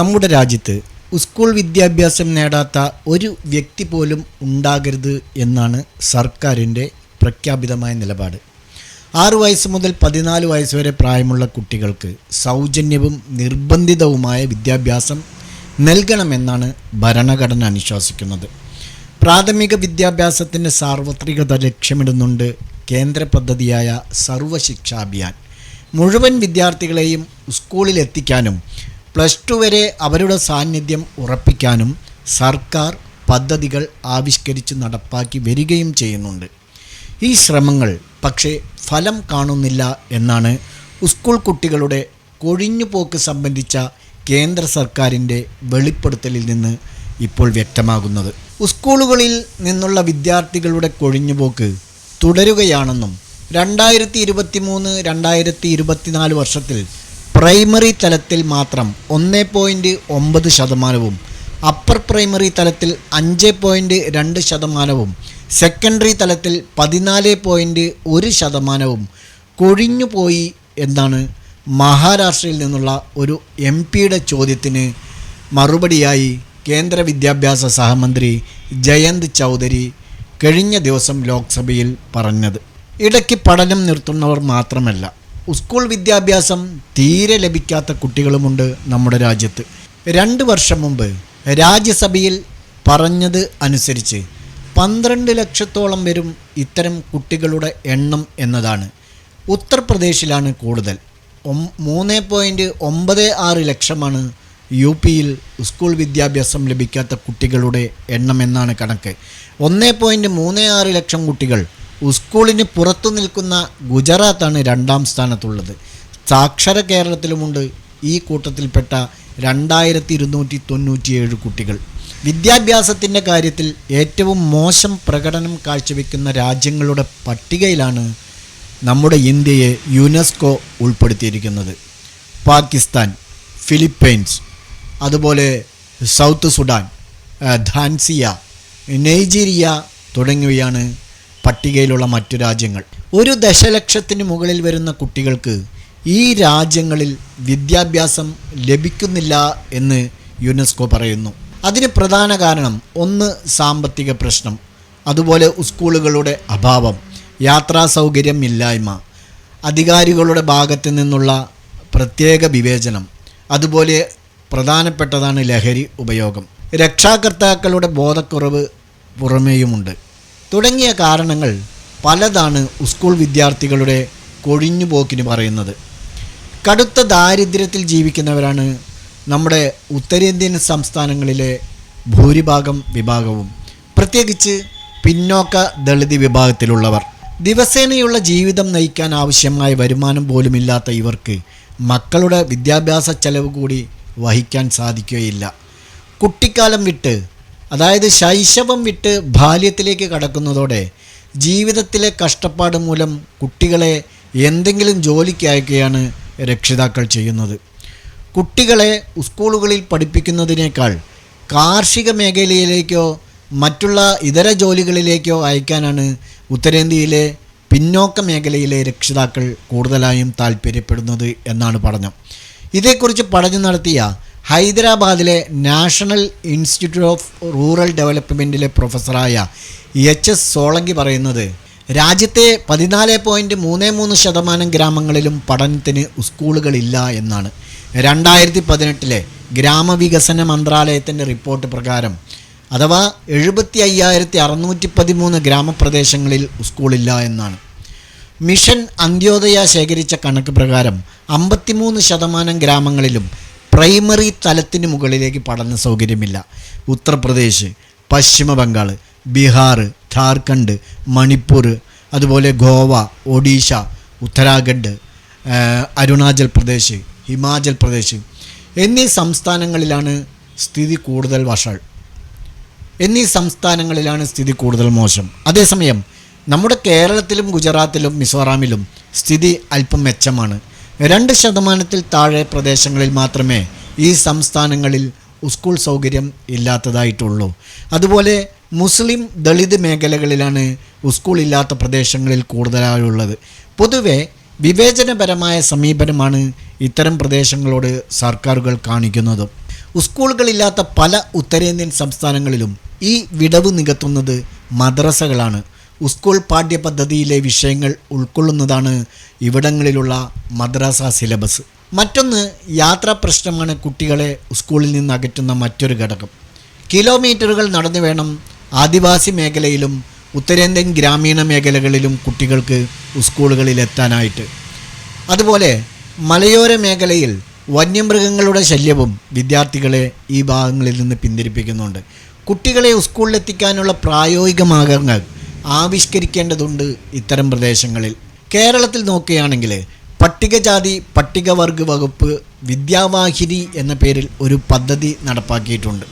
നമ്മുടെ രാജ്യത്ത് സ്കൂൾ വിദ്യാഭ്യാസം നേടാത്ത ഒരു വ്യക്തി പോലും ഉണ്ടാകരുത് എന്നാണ് സർക്കാരിന്റെ പ്രഖ്യാപിതമായ നിലപാട്. ആറു വയസ്സ് മുതൽ പതിനാല് വയസ്സ് വരെ പ്രായമുള്ള കുട്ടികൾക്ക് സൗജന്യവും നിർബന്ധിതവുമായ വിദ്യാഭ്യാസം നൽകണമെന്നാണ് ഭരണഘടന അനുശാസിക്കുന്നത്. പ്രാഥമിക വിദ്യാഭ്യാസത്തിന്റെ സാർവത്രികത ലക്ഷ്യമിടുന്നുണ്ട് കേന്ദ്ര പദ്ധതിയായ സർവശിക്ഷാഭിയാൻ മുഴുവൻ വിദ്യാർത്ഥികളെയും സ്കൂളിൽ എത്തിക്കാനും പ്ലസ് ടു വരെ അവരുടെ സാന്നിധ്യം ഉറപ്പിക്കാനും സർക്കാർ പദ്ധതികൾ ആവിഷ്കരിച്ച് നടപ്പാക്കി വരികയും ചെയ്യുന്നുണ്ട്. ഈ ശ്രമങ്ങൾ പക്ഷേ ഫലം കാണുന്നില്ല എന്നാണ് സ്കൂൾ കുട്ടികളുടെ കൊഴിഞ്ഞുപോക്ക് സംബന്ധിച്ച കേന്ദ്ര സർക്കാരിന്റെ വെളിപ്പെടുത്തലിൽ നിന്ന് ഇപ്പോൾ വ്യക്തമാകുന്നത്. സ്കൂളുകളിൽ നിന്നുള്ള വിദ്യാർത്ഥികളുടെ കൊഴിഞ്ഞുപോക്ക് തുടരുകയാണെന്നും രണ്ടായിരത്തി ഇരുപത്തി മൂന്ന് രണ്ടായിരത്തി ഇരുപത്തിനാല് വർഷത്തിൽ പ്രൈമറി തലത്തിൽ മാത്രം ഒന്ന് പോയിന്റ് ഒമ്പത് ശതമാനവും അപ്പർ പ്രൈമറി തലത്തിൽ അഞ്ച് പോയിന്റ് രണ്ട് ശതമാനവും സെക്കൻഡറി തലത്തിൽ പതിനാല് പോയിന്റ് ഒരു ശതമാനവും കൊഴിഞ്ഞുപോയി എന്നാണ് മഹാരാഷ്ട്രയിൽ നിന്നുള്ള ഒരു എം പിയുടെ ചോദ്യത്തിന് മറുപടിയായി കേന്ദ്ര വിദ്യാഭ്യാസ സഹമന്ത്രി ജയന്ത് ചൗധരി കഴിഞ്ഞ ദിവസം ലോക്സഭയിൽ പറഞ്ഞത്. ഇടയ്ക്ക് പഠനം നിർത്തുന്നവർ മാത്രമല്ല സ്കൂൾ വിദ്യാഭ്യാസം തീരെ ലഭിക്കാത്ത കുട്ടികളുമുണ്ട് നമ്മുടെ രാജ്യത്ത്. രണ്ട് വർഷം മുമ്പ് രാജ്യസഭയിൽ പറഞ്ഞത് അനുസരിച്ച് പന്ത്രണ്ട് ലക്ഷത്തോളം വരും ഇത്തരം കുട്ടികളുടെ എണ്ണം എന്നതാണ്. ഉത്തർപ്രദേശിലാണ് കൂടുതൽ. മൂന്ന് പോയിന്റ് ഒമ്പത് ആറ് ലക്ഷമാണ് യു പിയിൽ സ്കൂൾ വിദ്യാഭ്യാസം ലഭിക്കാത്ത കുട്ടികളുടെ എണ്ണം എന്നാണ് കണക്ക്. ഒന്ന് പോയിന്റ് മൂന്ന് ആറ് ലക്ഷം കുട്ടികൾ സ്കൂളിന് പുറത്തു നിൽക്കുന്ന ഗുജറാത്താണ് രണ്ടാം സ്ഥാനത്തുള്ളത്. സാക്ഷര കേരളത്തിലുമുണ്ട് ഈ കൂട്ടത്തിൽപ്പെട്ട രണ്ടായിരത്തി ഇരുന്നൂറ്റി തൊണ്ണൂറ്റിയേഴ് കുട്ടികൾ. വിദ്യാഭ്യാസത്തിന്റെ കാര്യത്തിൽ ഏറ്റവും മോശം പ്രകടനം കാഴ്ചവെക്കുന്ന രാജ്യങ്ങളുടെ പട്ടികയിലാണ് നമ്മുടെ ഇന്ത്യയെ യുനെസ്കോ ഉൾപ്പെടുത്തിയിരിക്കുന്നത്. പാകിസ്ഥാൻ ഫിലിപ്പൈൻസ് അതുപോലെ സൗത്ത് സുഡാൻ ധാൻസിയ നൈജീരിയ തുടങ്ങിയവയാണ് പട്ടികയിലുള്ള മറ്റു രാജ്യങ്ങൾ. ഒരു ദശലക്ഷത്തിന് മുകളിൽ വരുന്ന കുട്ടികൾക്ക് ഈ രാജ്യങ്ങളിൽ വിദ്യാഭ്യാസം ലഭിക്കുന്നില്ല എന്ന് യുനെസ്കോ പറയുന്നു. അതിന് പ്രധാന കാരണം ഒന്ന് സാമ്പത്തിക പ്രശ്നം അതുപോലെ സ്കൂളുകളുടെ അഭാവം യാത്രാ സൗകര്യം ഇല്ലായ്മ അധികാരികളുടെ ഭാഗത്ത് നിന്നുള്ള പ്രത്യേക വിവേചനം അതുപോലെ പ്രധാനപ്പെട്ടതാണ് ലഹരി ഉപയോഗം. രക്ഷാകർത്താക്കളുടെ ബോധക്കുറവ് പുറമേയുമുണ്ട്. തുടങ്ങിയ കാരണങ്ങൾ പലതാണ് സ്കൂൾ വിദ്യാർത്ഥികളുടെ കൊഴിഞ്ഞുപോക്കിന് പറയുന്നത്. കടുത്ത ദാരിദ്ര്യത്തിൽ ജീവിക്കുന്നവരാണ് നമ്മുടെ ഉത്തരേന്ത്യൻ സംസ്ഥാനങ്ങളിലെ ഭൂരിഭാഗം വിഭാഗവും. പ്രത്യേകിച്ച് പിന്നോക്ക ദളിത് വിഭാഗത്തിലുള്ളവർ. ദിവസേനയുള്ള ജീവിതം നയിക്കാൻ ആവശ്യമായ വരുമാനം പോലുമില്ലാത്ത ഇവർക്ക് മക്കളുടെ വിദ്യാഭ്യാസ ചെലവ് കൂടി വഹിക്കാൻ സാധിക്കുകയില്ല. കുട്ടിക്കാലം വിട്ട് അതായത് ശൈശവം വിട്ട് ബാല്യത്തിലേക്ക് കടക്കുന്നതോടെ ജീവിതത്തിലെ കഷ്ടപ്പാട് മൂലം കുട്ടികളെ എന്തെങ്കിലും ജോലിക്ക് അയക്കുകയാണ് രക്ഷിതാക്കൾ ചെയ്യുന്നത്. കുട്ടികളെ സ്കൂളുകളിൽ പഠിപ്പിക്കുന്നതിനേക്കാൾ കാർഷിക മേഖലയിലേക്കോ മറ്റുള്ള ഇതര ജോലികളിലേക്കോ അയക്കാനാണ് ഉത്തരേന്ത്യയിലെ പിന്നോക്ക മേഖലയിലെ രക്ഷിതാക്കൾ കൂടുതലായും താല്പര്യപ്പെടുന്നത് എന്നാണ് പഠനം. ഇതേക്കുറിച്ച് പഠനം നടത്തിയ ഹൈദരാബാദിലെ നാഷണൽ ഇൻസ്റ്റിറ്റ്യൂട്ട് ഓഫ് റൂറൽ ഡെവലപ്മെന്റിലെ പ്രൊഫസറായ എച്ച് എസ് സോളങ്കി പറയുന്നത് രാജ്യത്തെ പതിനാല് പോയിന്റ് മൂന്ന് മൂന്ന് ശതമാനം ഗ്രാമങ്ങളിലും പഠനത്തിന് സ്കൂളുകളില്ല എന്നാണ്. രണ്ടായിരത്തി പതിനെട്ടിലെ ഗ്രാമവികസന മന്ത്രാലയത്തിന്റെ റിപ്പോർട്ട് പ്രകാരം അഥവാ എഴുപത്തി അയ്യായിരത്തി അറുന്നൂറ്റി പതിമൂന്ന് ഗ്രാമപ്രദേശങ്ങളിൽ സ്കൂളില്ല എന്നാണ്. മിഷൻ അന്ത്യോദയ ശേഖരിച്ച കണക്ക് പ്രകാരം അമ്പത്തിമൂന്ന് ശതമാനം ഗ്രാമങ്ങളിലും പ്രൈമറി തലത്തിന് മുകളിലേക്ക് പഠന സൗകര്യമില്ല. ഉത്തർപ്രദേശ് പശ്ചിമ ബംഗാൾ ബീഹാർ ഝാർഖണ്ഡ് മണിപ്പൂർ അതുപോലെ ഗോവ ഒഡീഷ ഉത്തരാഖണ്ഡ് അരുണാചൽ പ്രദേശ് ഹിമാചൽ പ്രദേശ് എന്നീ സംസ്ഥാനങ്ങളിലാണ് സ്ഥിതി കൂടുതൽ വഷൾ. എന്നീ സംസ്ഥാനങ്ങളിലാണ് സ്ഥിതി കൂടുതൽ മോശം. അതേസമയം നമ്മുടെ കേരളത്തിലും ഗുജറാത്തിലും മിസോറാമിലും സ്ഥിതി അല്പം മെച്ചമാണ്. രണ്ട് ശതമാനത്തിൽ താഴെ പ്രദേശങ്ങളിൽ മാത്രമേ ഈ സംസ്ഥാനങ്ങളിൽ സ്കൂൾ സൗകര്യം ഇല്ലാത്തതായിട്ടുള്ളൂ. അതുപോലെ മുസ്ലിം ദളിത് മേഖലകളിലാണ് സ്കൂൾ ഇല്ലാത്ത പ്രദേശങ്ങളിൽ കൂടുതലായുള്ളത്. പൊതുവെ വിവേചനപരമായ സമീപനമാണ് ഇത്തരം പ്രദേശങ്ങളോട് സർക്കാരുകൾ കാണിക്കുന്നത്. സ്കൂളുകളില്ലാത്ത പല ഉത്തരേന്ത്യൻ സംസ്ഥാനങ്ങളിലും ഈ വിടവ് നികത്തുന്നത് മദ്രസകളാണ്. സ്കൂൾ പാഠ്യപദ്ധതിയിലെ വിഷയങ്ങൾ ഉൾക്കൊള്ളുന്നതാണ് ഇവിടങ്ങളിലുള്ള മദ്രാസ സിലബസ്. മറ്റൊന്ന് യാത്രാ പ്രശ്നമാണ് കുട്ടികളെ സ്കൂളിൽ നിന്ന് അകറ്റുന്ന മറ്റൊരു ഘടകം. കിലോമീറ്ററുകൾ നടന്നു വേണം ആദിവാസി മേഖലയിലും ഉത്തരേന്ത്യൻ ഗ്രാമീണ മേഖലകളിലും കുട്ടികൾക്ക് സ്കൂളുകളിൽ എത്താനായിട്ട് അതുപോലെ മലയോര മേഖലയിൽ വന്യമൃഗങ്ങളുടെ ശല്യവും വിദ്യാർത്ഥികളെ ഈ ഭാഗങ്ങളിൽ നിന്ന് പിന്തിരിപ്പിക്കുന്നുണ്ട്. കുട്ടികളെ സ്കൂളിലെത്തിക്കാനുള്ള പ്രായോഗിക മാർഗങ്ങൾ ആവിഷ്കരിക്കേണ്ടതുണ്ട് ഇത്തരം പ്രദേശങ്ങളിൽ. കേരളത്തിൽ നോക്കുകയാണെങ്കിൽ പട്ടികജാതി പട്ടികവർഗ വകുപ്പ് വിദ്യാവാഹിനി എന്ന പേരിൽ ഒരു പദ്ധതി നടപ്പാക്കിയിട്ടുണ്ട്.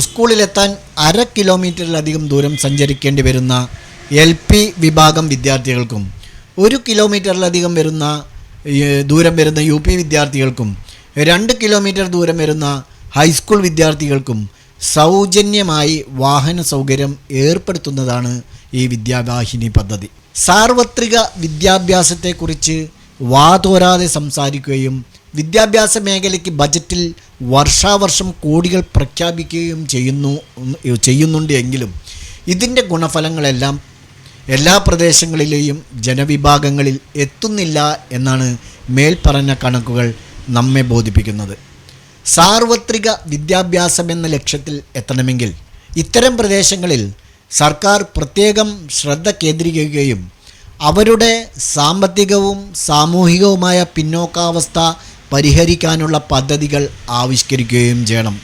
സ്കൂളിലെത്താൻ അര കിലോമീറ്ററിലധികം ദൂരം സഞ്ചരിക്കേണ്ടി വരുന്ന എൽ പി വിഭാഗം വിദ്യാർത്ഥികൾക്കും ഒരു കിലോമീറ്ററിലധികം വരുന്ന ദൂരം വരുന്ന യു പി വിദ്യാർത്ഥികൾക്കും രണ്ട് കിലോമീറ്റർ ദൂരം വരുന്ന ഹൈസ്കൂൾ വിദ്യാർത്ഥികൾക്കും സൗജന്യമായി വാഹന സൗകര്യം ഏർപ്പെടുത്തുന്നതാണ് ഈ വിദ്യാവാഹിനി പദ്ധതി. സാർവത്രിക വിദ്യാഭ്യാസത്തെക്കുറിച്ച് വാതോരാതെ സംസാരിക്കുകയും വിദ്യാഭ്യാസ മേഖലയ്ക്ക് ബജറ്റിൽ വർഷാവർഷം കോടികൾ പ്രഖ്യാപിക്കുകയും ചെയ്യുന്നു ചെയ്യുന്നുണ്ട് എങ്കിലും ഇതിന്റെ ഗുണഫലങ്ങളെല്ലാം എല്ലാ പ്രദേശങ്ങളിലെയും ജനവിഭാഗങ്ങളിൽ എത്തുന്നില്ല എന്നാണ് മേൽപ്പറഞ്ഞ കണക്കുകൾ നമ്മെ ബോധിപ്പിക്കുന്നത്. സാർവത്രിക വിദ്യാഭ്യാസം എന്ന ലക്ഷ്യത്തിൽ എത്തണമെങ്കിൽ ഇത്തരം പ്രദേശങ്ങളിൽ സർക്കാർ പ്രത്യേകം ശ്രദ്ധ കേന്ദ്രീകരിക്കുകയും അവരുടെ സാമ്പത്തികവും സാമൂഹികവുമായ പിന്നോക്കാവസ്ഥ പരിഹരിക്കാനുള്ള പദ്ധതികൾ ആവിഷ്കരിക്കുകയും ചെയ്യണം.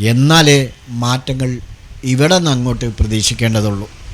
എന്നാലേ മാറ്റങ്ങൾ ഇവിടെ നിന്ന് അങ്ങോട്ട് പ്രതീക്ഷിക്കേണ്ടതുള്ളൂ.